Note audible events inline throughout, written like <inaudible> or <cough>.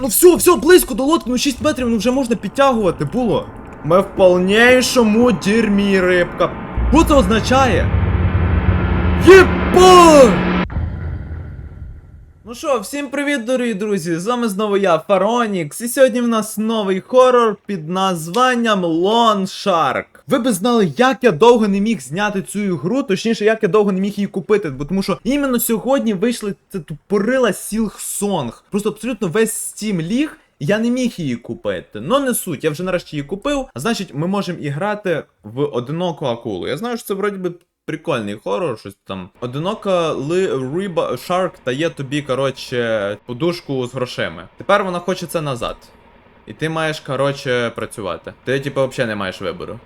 Ну все, все, близько до лодки, ну 6 метрів, ну вже можна підтягувати було. Ми в повнішому дерьмі, рибка. Що це означає? Єба! Ну що, всім привіт, дорогі друзі! З вами знову я, Фаронікс, і сьогодні в нас новий хорор під названням Lone Shark. Ви би знали, як я довго не міг зняти цю ігру, точніше, як я довго не міг її купити, бо тому що іменно сьогодні вийшли це тупорила Сілхсонг. Просто абсолютно весь Steam ліг. Я не міг її купити, но не суть. Я вже нарешті її купив. А значить, ми можемо і грати в одиноку акулу. Я знаю, що це вроді би прикольний хорор, щось там. Одинока ли риба Shark дає тобі, коротше, подушку з грошима. Тепер вона хоче це назад. І ти маєш, коротше, працювати. Ти, типу, взагалі не маєш вибору.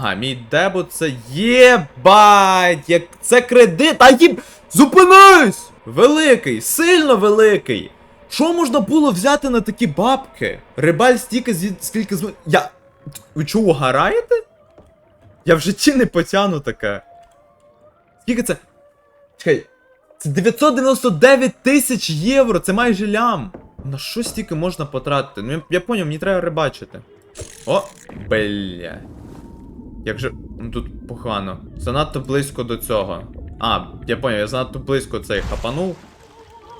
Ага, мій дебут це єбать! Як це кредит! А їб... Зупинись! Великий, сильно великий! Що можна було взяти на такі бабки? Рибаль стільки звід... скільки з. Я. Ви чого гараєте? Я в житті не потягну таке. Скільки це? Чекай. Це 999 тисяч євро, це майже лям. На що стільки можна потратити? Ну я, я поняв, мені треба рибачити. О, бля. Як же. Ну тут погано. Занадто близько до цього. А, я поняв, я занадто близько цей хапанув.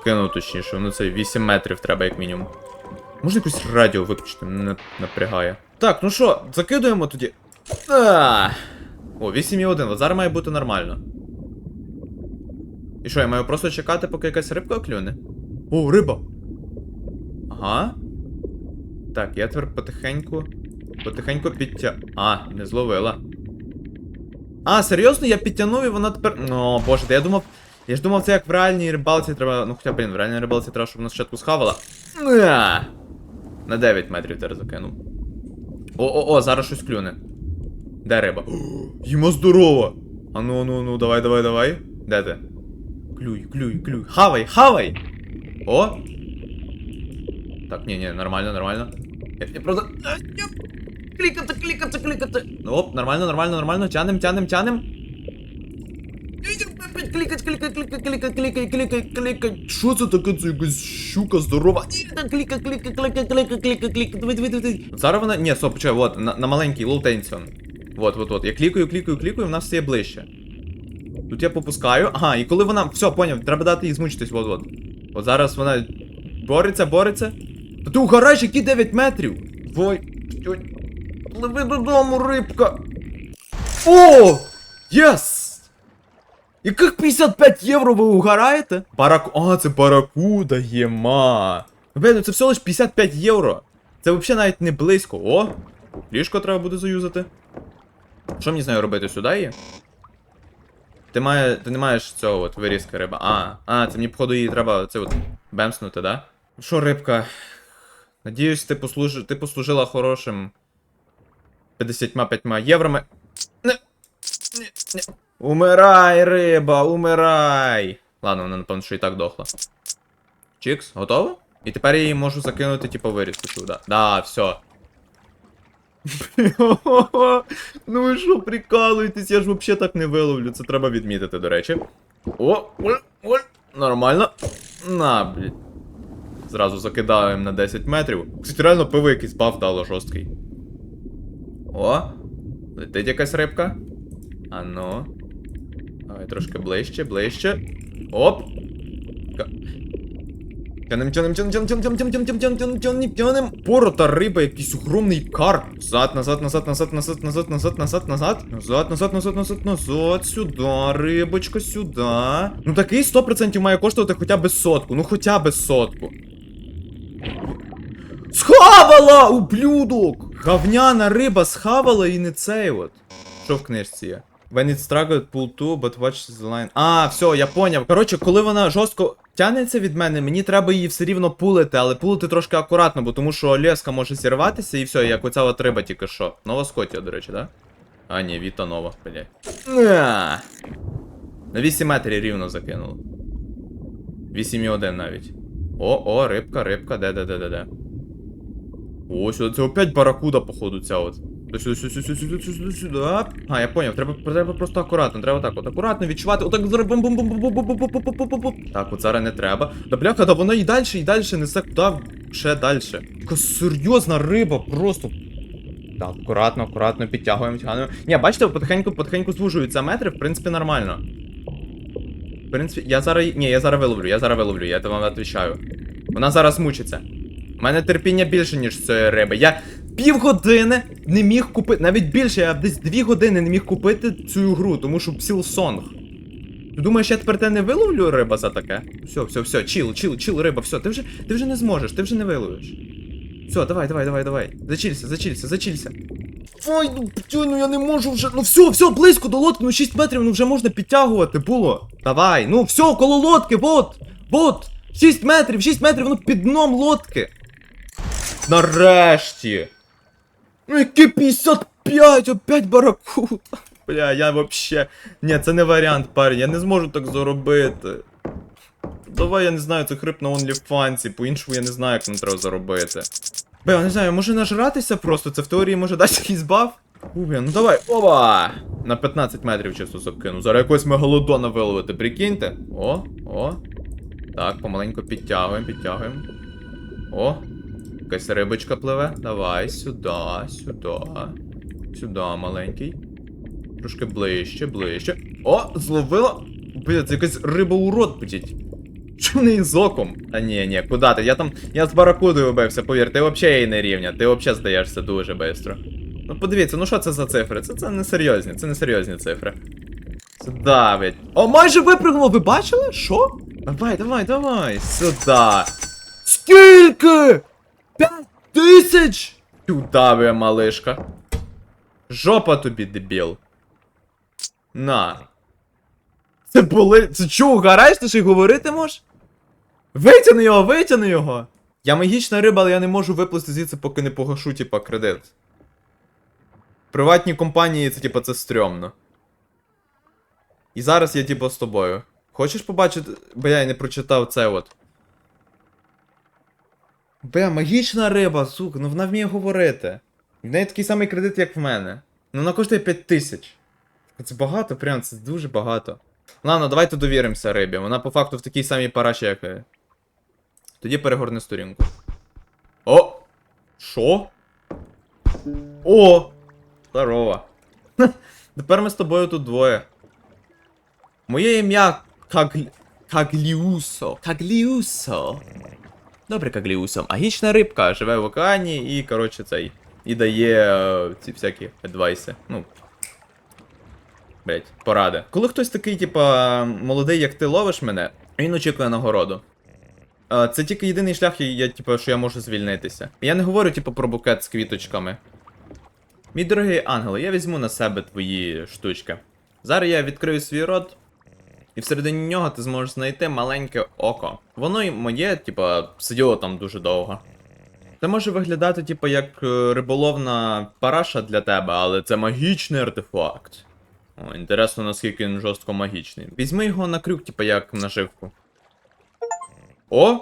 Кинув точніше, ну це 8 метрів треба як мінімум. Можна якусь радіо виключити, мене не напрягає. Так, ну що, закидуємо тоді. А! О, 8,1, от зараз має бути нормально. І що, я маю просто чекати, поки якась рибка клюне? О, риба! Ага. Так, я тепер потихеньку. Потихеньку підтя. А, не зловила. А, серйозно, я підтягнув і вона тепер. Ну, боже, я думав. Я ж думав, це як в реальній рибалці треба. Ну хоча, блін, в реальній рибалці треба, щоб вона спочатку схавала. На! На 9 метрів тепер закинув. О-о-о, зараз щось клюне. Де риба? Йому здорово! А ну ну ну, давай, давай, давай. Де ти? Клюй, клюй, клюй. Хавай, хавай! О! Так, ні, ні, нормально, нормально. Я, я просто. Клікати, клікати, клікати. Ну, Оп, нормально, нормально, нормально. Тянем, тянем, тянем. Клікать, клікать, клікать, клікать, клікать, клікать, клікать. Що це таке? Це якась щука здорова. Клікать, клікать, клікать, клікать, клікать, клікать. Диви, диви, диви. Зараз вона. Ні, стоп, почекай, вот, на, на маленький лоутенсіон. Вот, вот, вот. Я клікаю, клікаю, клікаю, вона стає ближче. Тут я попускаю. Ага, і коли вона. Все, поняв, треба дати їй змучитись, вот, вот. От зараз вона бореться, бореться. Та ти угораєш, які 9 метрів? Вой. Пливи додому, рибка. О! Єс! Яких 55 євро ви угораєте? Бараку. А, це баракуда єма. Блін, це всього лиш 55 євро. Це взагалі навіть не близько. О! Ліжко треба буде заюзати. Що мені з нею робити? Сюди її? Ти, має, ти не маєш цього от вирізка риба. А, а, це мені, походу, її треба це от бемснути, да? Що, рибка? Надіюсь, ти, послуж... ти послужила хорошим 55 євроми. Не. Ні, ні. Умирай, риба, умирай. Ладно, вона, напевно, що і так дохла. Чікс, готово? І тепер я її можу закинути, типу, вирізку сюди. Да, все. <laughs> ну ви що, прикалуєтесь, я ж взагалі так не виловлю. Це треба відмітити, до речі. О, о, о, нормально. На, блядь. Зразу закидаємо на 10 метрів. Кстати, реально пиво якийсь баф дало жорсткий. О! Летить якась рибка. А ну. Давай трошки ближче, ближче. Оп! Тянем, тянем, тянем, тянем, тянем, тянем, тянем, тянем, тянем. Порота риба, якийсь огромний карп. Назад, назад, назад, назад, назад, назад, назад, назад, назад. Назад, назад, назад, назад, назад. Сюда, рибочка, сюда. Ну такий 100% має коштувати хоча б сотку. Ну хоча б сотку. Схавала, ублюдок! Говняна риба схавала і не цей от. Що в книжці є? When it struggled, pull to, but watch the line. А, все, я поняв. Коротше, коли вона жорстко тягнеться від мене, мені треба її все рівно пулити, але пулити трошки акуратно, бо тому що леска може зірватися і все, як оця от риба тільки що. Нова Скотія, до речі, да? А, ні, Віта нова, блядь. На! На 8 метрів рівно закинув. 8,1 навіть. О, о, рибка, рибка, де, де, де, де, де. О, сюди це опять баракуда, походу, ця от. Сюди, сюди, сюди, сюди, сюди, сюди. А, я поняв, треба, треба просто акуратно, треба так, от акуратно відчувати. Отак зараз бум бум бум бум бум бум бум бум бум бум Так, от зараз не треба. Да бляха, да воно і далі, і далі несе куди ще далі. Яка серйозна риба, просто. Так, акуратно, акуратно підтягуємо, тягнемо. Ні, бачите, потихеньку, потихеньку звужуються метри, в принципі, нормально. В принципі, я зараз. Ні, я зараз виловлю, я зараз виловлю, я вам відповідаю. Вона зараз мучиться. У мене терпіння більше, ніж цієї риби. Я півгодини не міг купити. Навіть більше, я десь дві години не міг купити цю гру, тому що псіл сонг. Ти думаєш, я тепер тебе не виловлю риба за таке? Все, все, все, чіл, чіл, чіл, риба, все, ти вже, ти вже не зможеш, ти вже не виловиш. Все, давай, давай, давай, давай. Зачілься, зачілься, зачілься. Ой, ну ну я не можу вже. Ну все, все, близько до лодки, ну 6 метрів, ну вже можна підтягувати було. Давай, ну все, коло лодки, вот, вот. 6 метрів, 6 метрів, ну під дном лодки. Нарешті. Ну які 55, опять баракут. Бля, я вообще. Ні, це не варіант, парень, я не зможу так заробити. Давай, я не знаю, це хрип на OnlyFans, по-іншому я не знаю, як нам треба заробити. Бля, я не знаю, може нажратися просто, це в теорії може дати якийсь баф? Уб'я, ну давай, оба! На 15 метрів чисто закину. Зараз якогось мегалодона виловити, прикиньте. О, о. Так, помаленьку підтягуємо, підтягуємо. О, якась рибочка пливе. Давай, сюди, сюди. Сюди, маленький. Трошки ближче, ближче. О, зловила. Бля, це якась риба урод, блять. Що в неї з оком? А ні, ні, куди ти? Я там. Я з баракудою бився, повір, ти взагалі її не рівня, ти взагалі здаєшся дуже швидко. Ну подивіться, ну що це за цифри? Це, це не серйозні, це не серйозні цифри. Це давить. О, майже випрыгнуло, ви бачили? Що? Давай, давай, давай. Сюда. Скільки? П'ять тисяч? Сюда ви, малишка. Жопа тобі, дебіл. На. Це були. Це чого, угораєш, ти ще й говорити можеш? Витягни його, витягни його! Я магічна риба, але я не можу виплисти звідси, поки не погашу, типа, кредит. Приватні компанії, це типа це стрьомно. І зараз я типа з тобою. Хочеш побачити. Бля, я не прочитав це от. Бля, магічна риба, сука, ну вона вміє говорити. В неї такий самий кредит, як в мене. Ну вона коштує 5 тисяч. Це багато, прям, це дуже багато. Ладно, давайте довіримося рибі. Вона по факту в такій самій параші, як і. Тоді перегорни сторінку. О! Що? О! Здорово. <laughs> Тепер ми з тобою тут двоє. Моє ім'я Каглі... Кагліусо. Кагліусо. Добре, Кагліусо. Магічна рибка живе в океані і, коротше, цей. І дає е, ці всякі адвайси. Ну. Блять, поради. Коли хтось такий, типа, молодий, як ти ловиш мене, він очікує нагороду. Е, Це тільки єдиний шлях, я, типу, що я можу звільнитися. Я не говорю, типу, про букет з квіточками. Мій дорогий ангел, я візьму на себе твої штучки. Зараз я відкрию свій рот, і всередині нього ти зможеш знайти маленьке око. Воно і моє, типа, сиділо там дуже довго. Це може виглядати, типу, як е, риболовна параша для тебе, але це магічний артефакт. О, інтересно, наскільки він жорстко магічний. Візьми його на крюк, типу, як наживку. О!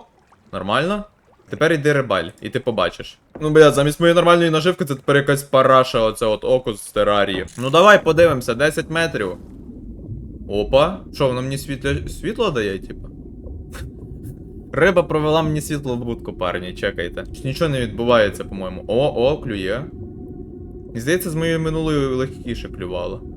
Нормально. Тепер йди рибаль, і ти побачиш. Ну, бля, замість моєї нормальної наживки це тепер якась параша, оце от око з терарії. Ну давай подивимося, 10 метрів. Опа. Що, воно мені світло, світло дає, типу? Риба провела мені світло в будку, парні, чекайте. Нічого не відбувається, по-моєму. О, о, клює. І здається, з моєю минулою легкіше клювало.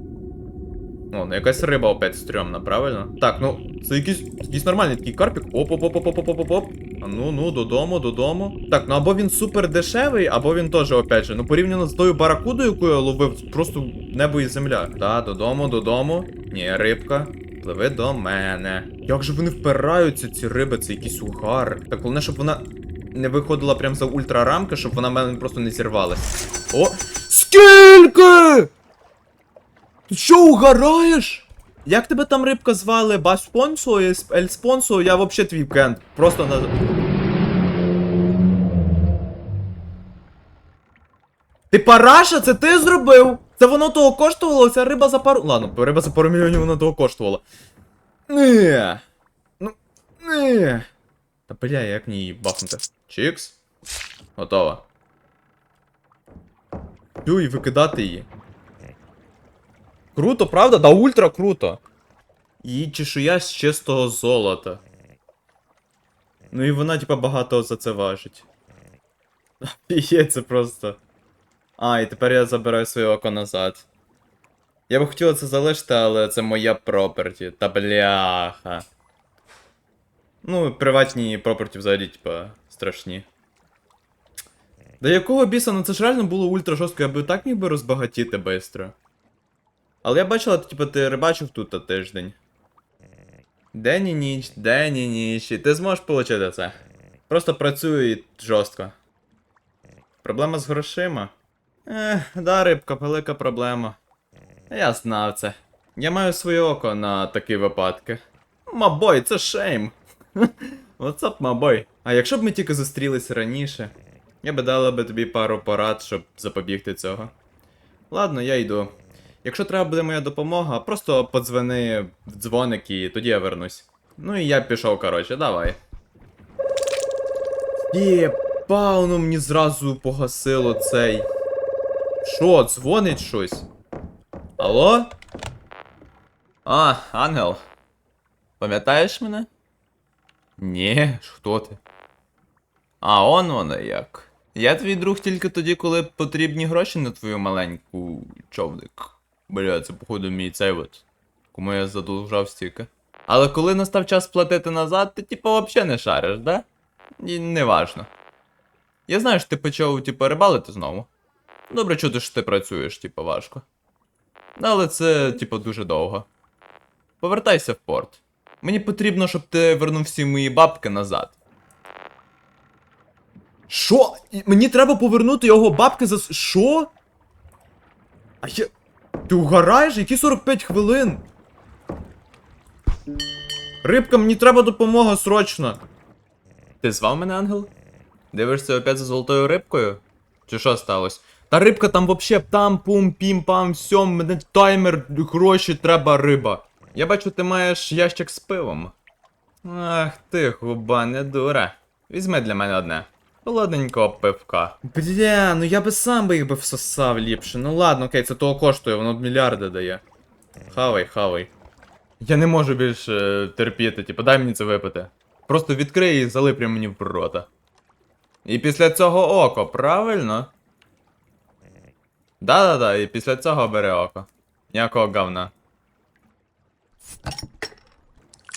О, ну якась риба опять стрьомна, правильно? Так, ну, це якийсь, якийсь нормальний такий карпік. оп оп оп оп оп оп оп оп ну, ну, додому, додому. Так, ну або він супер дешевий, або він теж, опять же, ну порівняно з тою баракудою, яку я ловив, просто небо і земля. Так, додому, додому. Ні, рибка. Пливи до мене. Як же вони впираються, ці риби, це якийсь угар. Так, головне, щоб вона не виходила прям за ультрарамки, щоб вона мене просто не зірвалась. О! Скільки? Ти що, угораєш? Як тебе там рибка звали? Баспонсо, Ель Спонсо? Я вообще твій кент. Просто на. Ти параша, це ти зробив? Це воно того коштувало, ця риба за пару. Ладно, риба за пару мільйонів вона того коштувала. Ні. Ну. Ні. Та бля, як мені її бахнути? Чікс. Готово. Тю, і викидати її. Круто, правда? Да ультра круто. Її чешуя з чистого золота. Ну і вона, типа, багато за це важить. <laughs> Є це просто. А, і тепер я забираю своє око назад. Я би хотіла це залишити, але це моя проперті. Та бляха. Ну, приватні проперті взагалі, типа, страшні. Да якого біса, ну це ж реально було ультра жорстко, я би так міг би розбагатіти бистро. Але я бачила, типа, ти рибачив тут тиждень. День і ніч, день і ніч, і ти зможеш отримати це. Просто працюй жорстко. Проблема з грошима. Ех, да, рибка, велика проблема. Я знав це. Я маю своє око на такі випадки. Мабой, це шейм. <laughs> What's up, мабой? А якщо б ми тільки зустрілися раніше, я би дала би тобі пару порад, щоб запобігти цього. Ладно, я йду. Якщо треба буде моя допомога, просто подзвони в дзвоник і тоді я вернусь. Ну і я пішов, коротше, давай. Єпа, воно мені зразу погасило цей. Що, дзвонить щось? Алло? А, ангел. Пам'ятаєш мене? Ні, хто ти? А, он воно як. Я твій друг тільки тоді, коли потрібні гроші на твою маленьку човник. Бля, це походу мій цей от. Кому я задовжав стільки. Але коли настав час платити назад, ти типа взагалі не шариш, да? І не важно. Я знаю, що ти почав, типа, рибалити знову. Добре чути, що ти працюєш, типа, важко. Але це, типа, дуже довго. Повертайся в порт. Мені потрібно, щоб ти вернув всі мої бабки назад. Що? Мені треба повернути його бабки за. Що? А я. Ти угораєш? Які 45 хвилин? Рибка, мені треба допомога срочно. Ти звав мене, ангел? Дивишся опять за золотою рибкою? Чи що сталося? Та рибка там вообще там, пум, пім, пам, сьом, мене таймер, гроші, треба риба. Я бачу, ти маєш ящик з пивом. Ах ти, губа, не дура. Візьми для мене одне. Холодненького пивка. Бля, ну я би сам би їх би всосав ліпше. Ну ладно, окей, це того коштує, воно мільярди дає. Хавай, хавай. Я не можу більше терпіти, типу, дай мені це випити. Просто відкрий і залий прямо мені в рота. І після цього око, правильно? Да-да-да, і після цього бери око. Ніякого говна.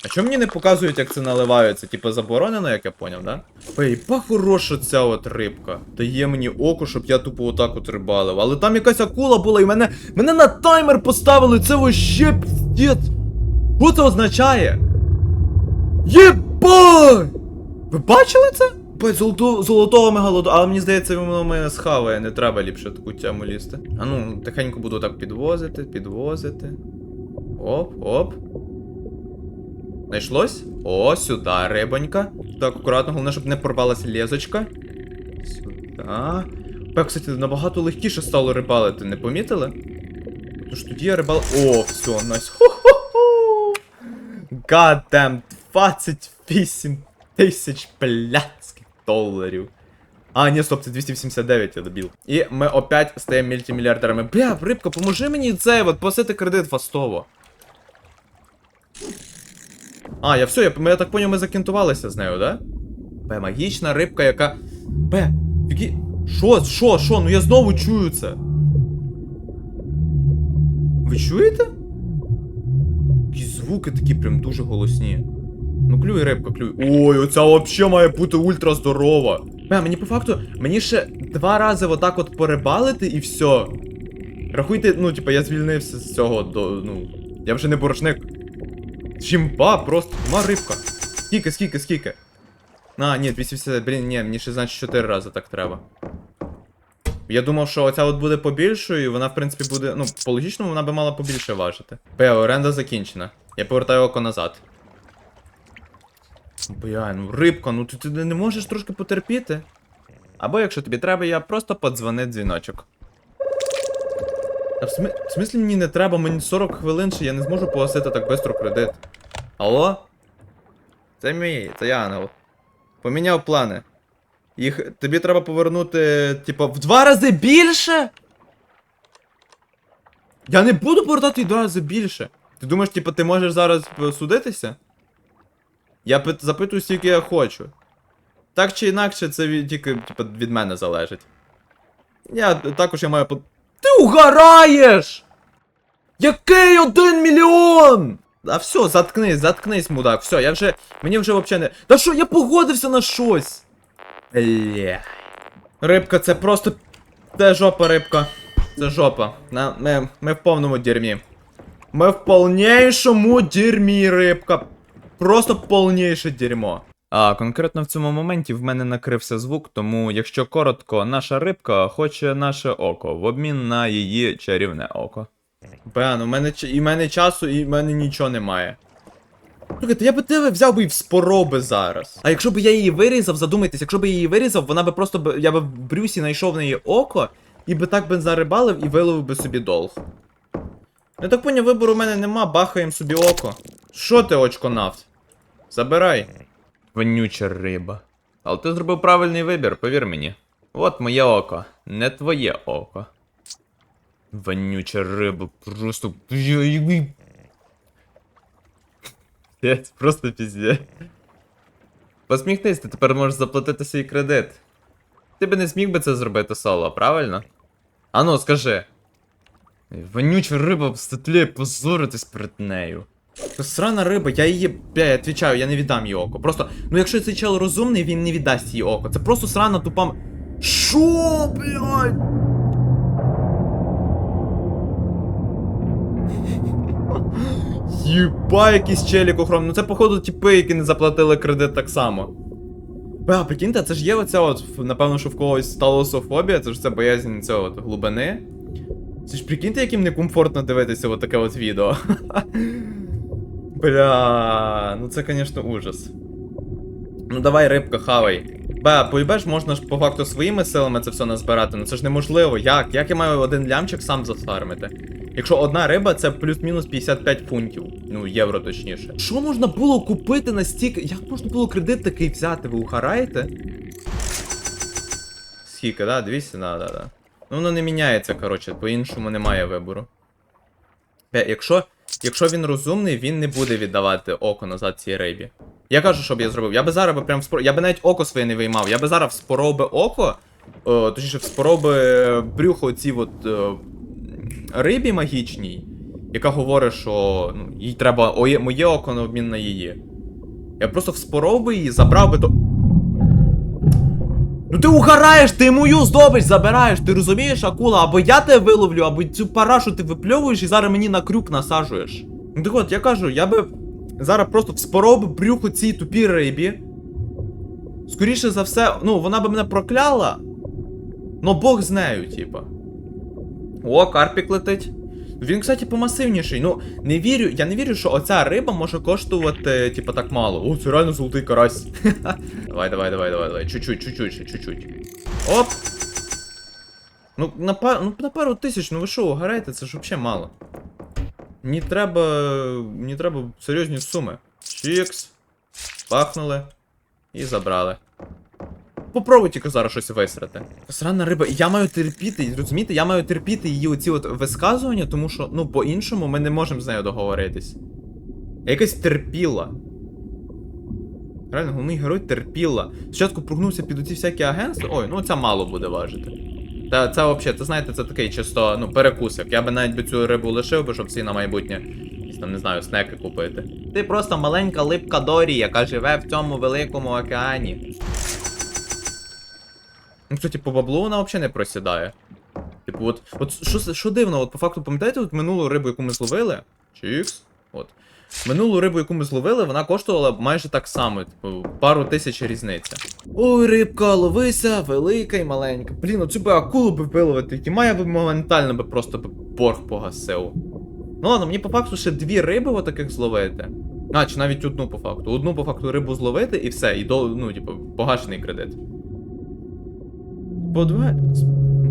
А чому мені не показують, як це наливається? Типу заборонено, як я поняв, да? Пейпа хороша ця от рибка. Дає мені око, щоб я тупо отак от рибалив. Але там якась акула була, і мене. Мене на таймер поставили, це вообще піздець. Що це означає? Єбай! Ви бачили це? Бать, золото, золотого мегалоду, але мені здається, воно мене схаває, не треба ліпше таку тему лізти. А ну, тихенько буду так підвозити, підвозити. Оп, оп. Знайшлось? О, сюди, рибонька. Так, акуратно, головне, щоб не порвалася лезочка. Сюди. Бе, кстати, набагато легкіше стало рибалити, не помітили? Тож тоді я рибал. О, все, найс. Хо-хо-хо! Гадем, 28 тисяч блядських доларів. А, ні, стоп, це 289, я добіл. І ми опять стаємо мультимільярдерами. Бля, рибка, поможи мені цей, от погасити кредит фастово. А, я все, я, я так поняв, ми закінтувалися з нею, да? Бе, магічна рибка, яка. Бе, які. Що, що, що? Ну я знову чую це. Ви чуєте? Якісь звуки такі прям дуже голосні. Ну клюй, рибка, клюй. Ой, оця вообще має бути ультра здорова. Бе, мені по факту, мені ще два рази отак от порибалити і все. Рахуйте, ну, типа, я звільнився з цього до. ну. Я вже не борошник. Чимба, просто ма рибка. Скільки, скільки, скільки? А, ні, 250, блін, ні, мені ще значить 4 рази так треба. Я думав, що оця от буде побільшою, і вона, в принципі, буде. Ну, по логічному вона би мала побільше важити. Б, оренда закінчена. Я повертаю око назад. Бля, ну рибка, ну ти, ти не можеш трошки потерпіти. Або якщо тобі треба, я просто подзвони дзвіночок. А в, смі... в смислі мені не треба, мені 40 хвилин ще я не зможу погасити так швидко кредит. Алло? Це мій, це я ангел. Поміняв плани. Їх тобі треба повернути, типу, в два рази більше? Я не буду повертати їй два рази більше. Ти думаєш, типу, ти можеш зараз судитися? Я пит- запитую, скільки я хочу. Так чи інакше, це від, тільки типу, від мене залежить. Я також я маю угораєш! Який один мільйон! А все, заткнись, заткнись, мудак. Все, я вже. Мені вже взагалі не. Та що, я погодився на щось! Бля. Рибка, це просто. Це жопа, рибка. Це жопа. На, ми, ми в повному дерьмі. Ми в повнішому дерьмі, рибка. Просто повніше дерьмо. А конкретно в цьому моменті в мене накрився звук, тому якщо коротко, наша рибка хоче наше око в обмін на її чарівне око. Бен, у мене і в мене часу, і в мене нічого немає. Слухайте, я би тебе взяв би і вспоров би зараз. А якщо б я її вирізав, задумайтесь, якщо б я її вирізав, вона би просто б. Я би в Брюсі знайшов в неї око, і би так би зарибалив і виловив би собі долг. Я так поняв, вибору у мене нема, бахаєм собі око. Що ти, очко нафт? Забирай. Вонюча риба. Але ти зробив правильний вибір, повір мені. От моє око, не твоє око. Вонюча риба, просто. Піздець, просто піздець. Посміхнись, ти тепер можеш заплатити свій кредит. Ти би не зміг би це зробити соло, правильно? Ану, скажи. Вонюча риба в стетлі позоритись перед нею. Срана риба, я її. Бля, я відвічаю, я не віддам їй око. Просто, ну якщо цей чел розумний, він не віддасть їй око. Це просто срана тупа. Шо, блядь? Єба, якийсь челік охром. Ну це, походу, типи, які не заплатили кредит так само. Бля, прикиньте, це ж є оця от, напевно, що в когось талософобія, це ж це боязнь цього от глибини. Це ж прикиньте, яким некомфортно дивитися от таке от відео. <laughs> Бля, ну це, звісно, ужас. Ну давай, рибка, хавай. Бе, поїбеш, можна ж по факту своїми силами це все назбирати, ну це ж неможливо. Як? Як я маю один лямчик сам зафармити? Якщо одна риба, це плюс-мінус 55 фунтів. Ну, євро точніше. Що можна було купити настільки. Як можна було кредит такий взяти? Ви ухараєте? Скільки, да? 200? Да, да, да. Ну воно не міняється, коротше, по-іншому немає вибору. Бе, якщо, якщо він розумний, він не буде віддавати око назад цій рибі. Я кажу, що б я зробив. Я би зараз прям вспор... Я би навіть око своє не виймав. Я би зараз вспоров би око, о, точніше, вспоров би е, брюхо цій от е, рибі магічній, яка говорить, що ну, їй треба моє око на обмін на її. Я просто вспоров би її, забрав би то. Ну ти угораєш, ти мою здобич забираєш, ти розумієш, акула, або я тебе виловлю, або цю парашу ти випльовуєш і зараз мені на крюк насаджуєш. Ну так от, я кажу, я би зараз просто вспоров брюху цій тупій рибі. Скоріше за все, ну, вона би мене прокляла. Ну Бог з нею, типа. О, карпік летить. Він, кстати, помасивніший. Ну, не вірю, я не вірю, що оця риба може коштувати, типа, так мало. О, це реально золотий карась. <laughs> давай, давай, давай, давай, давай. Чуть-чуть, чуть-чуть, чуть-чуть. Оп! Ну, на пару, ну, на пару тисяч, ну ви що, гараєте, це ж взагалі мало. Мені треба. Мені треба серйозні суми. Чікс. Пахнули. І забрали. Попробуй тільки зараз щось висрати. Срана риба, я маю терпіти, розумієте, я маю терпіти її оці от висказування, тому що, ну, по-іншому ми не можемо з нею договоритись. Я якась терпіла. Реально, головний герой терпіла. Спочатку прогнувся під оці всякі агентства. Ой, ну це мало буде важити. Та це взагалі, це знаєте, це такий чисто, ну, перекусик. Я би навіть би цю рибу лишив би, щоб всі на майбутнє, там, не знаю, снеки купити. Ти просто маленька липка Дорі, яка живе в цьому великому океані. Ну, кстати, по баблу вона взагалі не просідає. Типу, от, от що, що дивно, от по факту, пам'ятаєте, от минулу рибу, яку ми зловили? Чікс. От. Минулу рибу, яку ми зловили, вона коштувала майже так само, типу, пару тисяч різниця. Ой, рибка, ловися, велика і маленька. Блін, оцю би акулу би виловити, і має би моментально би просто би борг погасив. Ну ладно, мені по факту ще дві риби отаких зловити. А, чи навіть одну по факту. Одну по факту рибу зловити і все, і до, ну, типу, погашений кредит. По два.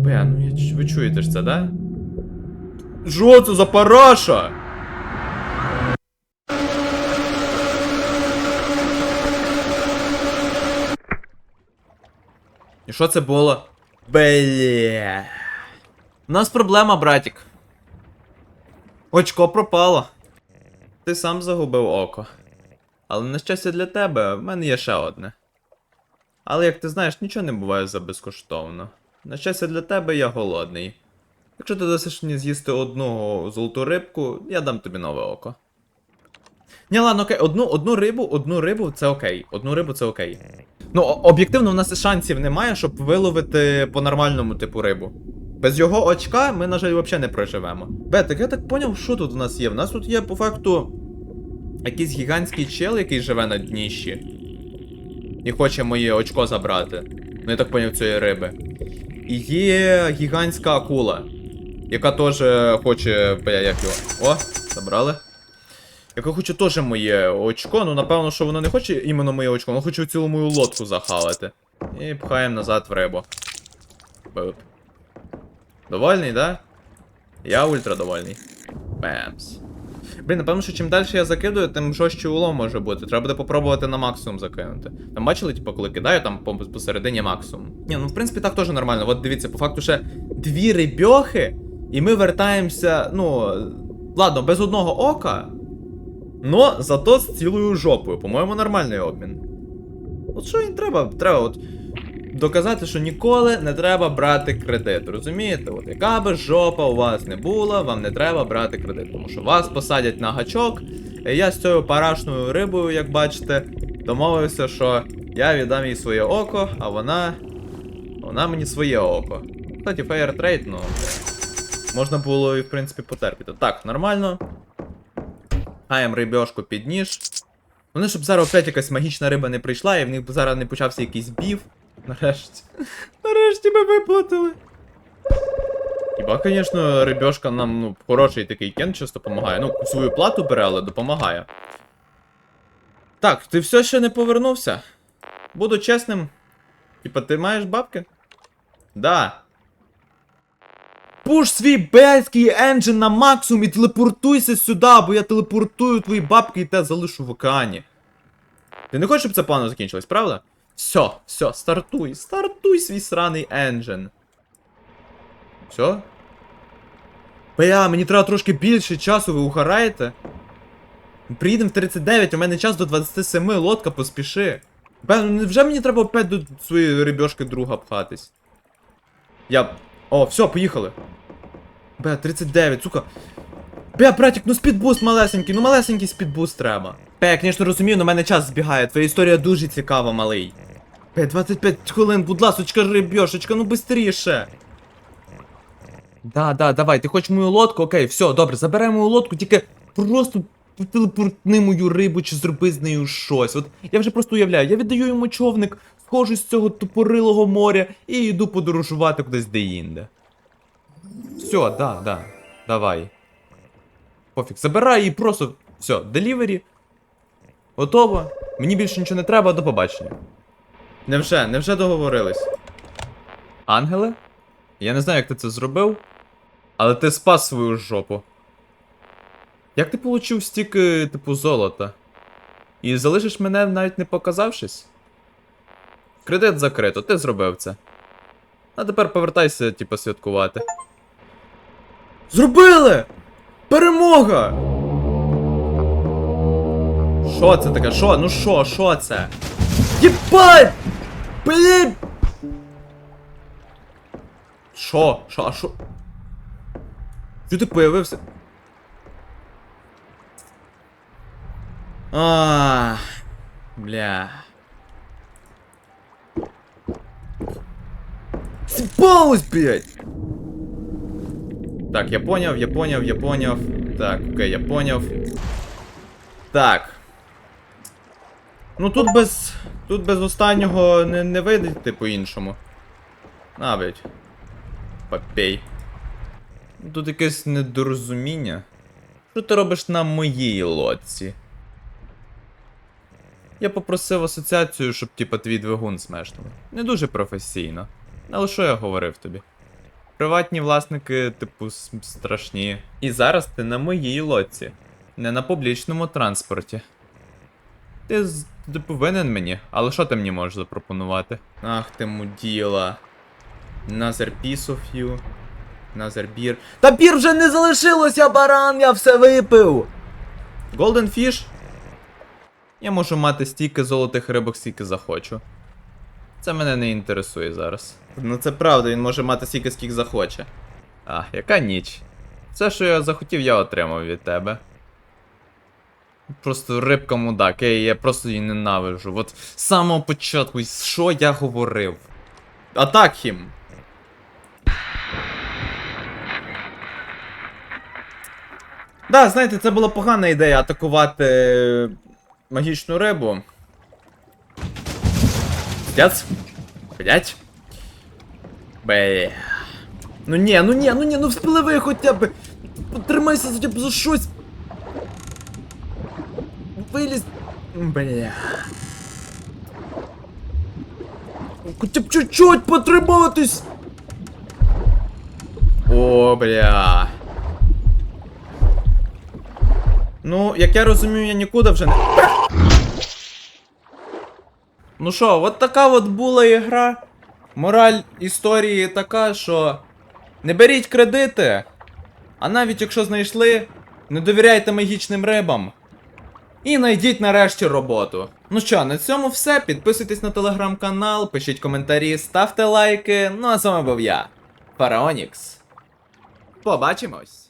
Бля, ну я, ви чуєте ж це, да? Що це за параша? І що це було? Бля. У нас проблема, братик. Очко пропало. Ти сам загубив око. Але на щастя для тебе, в мене є ще одне. Але як ти знаєш, нічого не буває за безкоштовно. На щастя для тебе я голодний. Якщо ти дасиш мені з'їсти одну золоту рибку, я дам тобі нове око. Ні, ладно, окей, одну, одну рибу, одну рибу це окей. Одну рибу це окей. Ну, об'єктивно, у нас шансів немає, щоб виловити по нормальному типу рибу. Без його очка ми, на жаль, взагалі не проживемо. Бе, так я так поняв, що тут у нас є. У нас тут є по факту якийсь гігантський чел, який живе на дніщі. І хоче моє очко забрати. Ну, я так поняв, цієї риби. І є гігантська акула, яка теж хоче. Бля, як його. О, забрали. Яка хоче теж моє очко, ну напевно, що воно не хоче іменно моє очко, воно хоче цілу мою лодку захавати. І пхаємо назад в рибу. Бип. Довольний, да? Я ультра довольний. Бемс. Блін, напевно, що чим далі я закидую, тим жорстче улов може бути. Треба буде попробувати на максимум закинути. Там бачили, типу, коли кидаю, там по- посередині максимум. Ні, ну в принципі так теж нормально. От дивіться, по факту ще дві рибьохи, і ми вертаємося, ну. Ладно, без одного ока. Но зато з цілою жопою. По-моєму, нормальний обмін. От що їм треба? Треба от доказати, що ніколи не треба брати кредит. Розумієте? От яка би жопа у вас не була, вам не треба брати кредит. Тому що вас посадять на гачок. І я з цією парашною рибою, як бачите, домовився, що я віддам їй своє око, а вона. Вона мені своє око. Кстати, fair trade, ну. Можна було і в принципі потерпіти. Так, нормально. Хаєм рибьошку під ніж. Вони, щоб зараз опять якась магічна риба не прийшла, і в них зараз не почався якийсь бів. Нарешті. Нарешті ми виплатили. Хіба, звісно, рибьошка нам ну, хороший такий кент часто допомагає. Ну, свою плату бере, але допомагає. Так, ти все ще не повернувся? Буду чесним. Типа, ти маєш бабки? Да. Пуш свій бельський енджин на максимум і телепортуйся сюди, бо я телепортую твої бабки і те залишу в океані. Ти не хочеш, щоб це погано закінчилось, правда? Все, все, стартуй, стартуй свій сраний енджин. Все? Бля, мені треба трошки більше часу, ви угораєте? Приїдемо в 39, у мене час до 27, лодка, поспіши. Бля, ну невже мені треба опять до своєї рибьошки друга пхатись? Я. О, все, поїхали. Бля, 39, сука. Бля, братик, ну спідбуст малесенький, ну малесенький спідбуст треба. Бля, я, звісно, розумію, але мене час збігає. Твоя історія дуже цікава, малий. Бля, 25 хвилин, будь ласочка, рибьошечка, ну бистріше. Да, да, давай, ти хочеш мою лодку? Окей, все, добре, заберемо мою лодку, тільки просто телепортни мою рибу чи зроби з нею щось. От я вже просто уявляю, я віддаю йому човник, схожу з цього тупорилого моря і йду подорожувати кудись де-інде. Все, да, да, давай. Пофіг, забирай її просто. Все, делівері. Готово. Мені більше нічого не треба, до побачення. Невже, невже договорились? Ангеле? Я не знаю, як ти це зробив, але ти спас свою жопу. Як ти получив стільки, типу, золота? І залишиш мене навіть не показавшись? Кредит закрито, ти зробив це. А тепер повертайся, типу, святкувати. Зробили! Перемога! Що це таке? Що? Ну що, що це? Єбать! Блін! Що? Що? А що? Що ти появився? А, бля. Съебалось, блядь! Так, я поняв, я поняв, я поняв. Так, окей, я поняв. Так. Ну тут без. Тут без останнього не, не вийде по-іншому. На, блядь. Попей. Тут якесь недорозуміння. Що ти робиш на моїй лодці? Я попросив асоціацію, щоб типа твій двигун смешнули. Не дуже професійно. Але що я говорив тобі? Приватні власники, типу, страшні. І зараз ти на моїй лодці, не на публічному транспорті. Ти, з- ти повинен мені, але що ти мені можеш запропонувати? Ах ти муділа. Another piece of you. Назер бір. Та бір вже не залишилося, баран, я все випив. Golden Fish. Я можу мати стільки золотих рибок, скільки захочу. Це мене не інтересує зараз. Ну це правда, він може мати стільки, скільки захоче. А, яка ніч. Все, що я захотів, я отримав від тебе. Просто рибка мудак, я, я просто її ненавиджу. От з самого початку, що я говорив? Атак хім. Да, знаєте, це була погана ідея атакувати магічну рибу. П'ять? П'ять? Бе. Ну ні, ну ні, ну ні, ну вспливи хоча б. Потримайся хоча б за щось. Виліз. Бля. Хоча б чуть-чуть потриматись. О, бля. Ну, як я розумію, я нікуди вже не. Ну що, от така от була ігра. Мораль історії така, що не беріть кредити. А навіть якщо знайшли, не довіряйте магічним рибам. І знайдіть нарешті роботу. Ну що, на цьому все. Підписуйтесь на телеграм-канал, пишіть коментарі, ставте лайки. Ну а з вами був я, Фараонікс. Побачимось!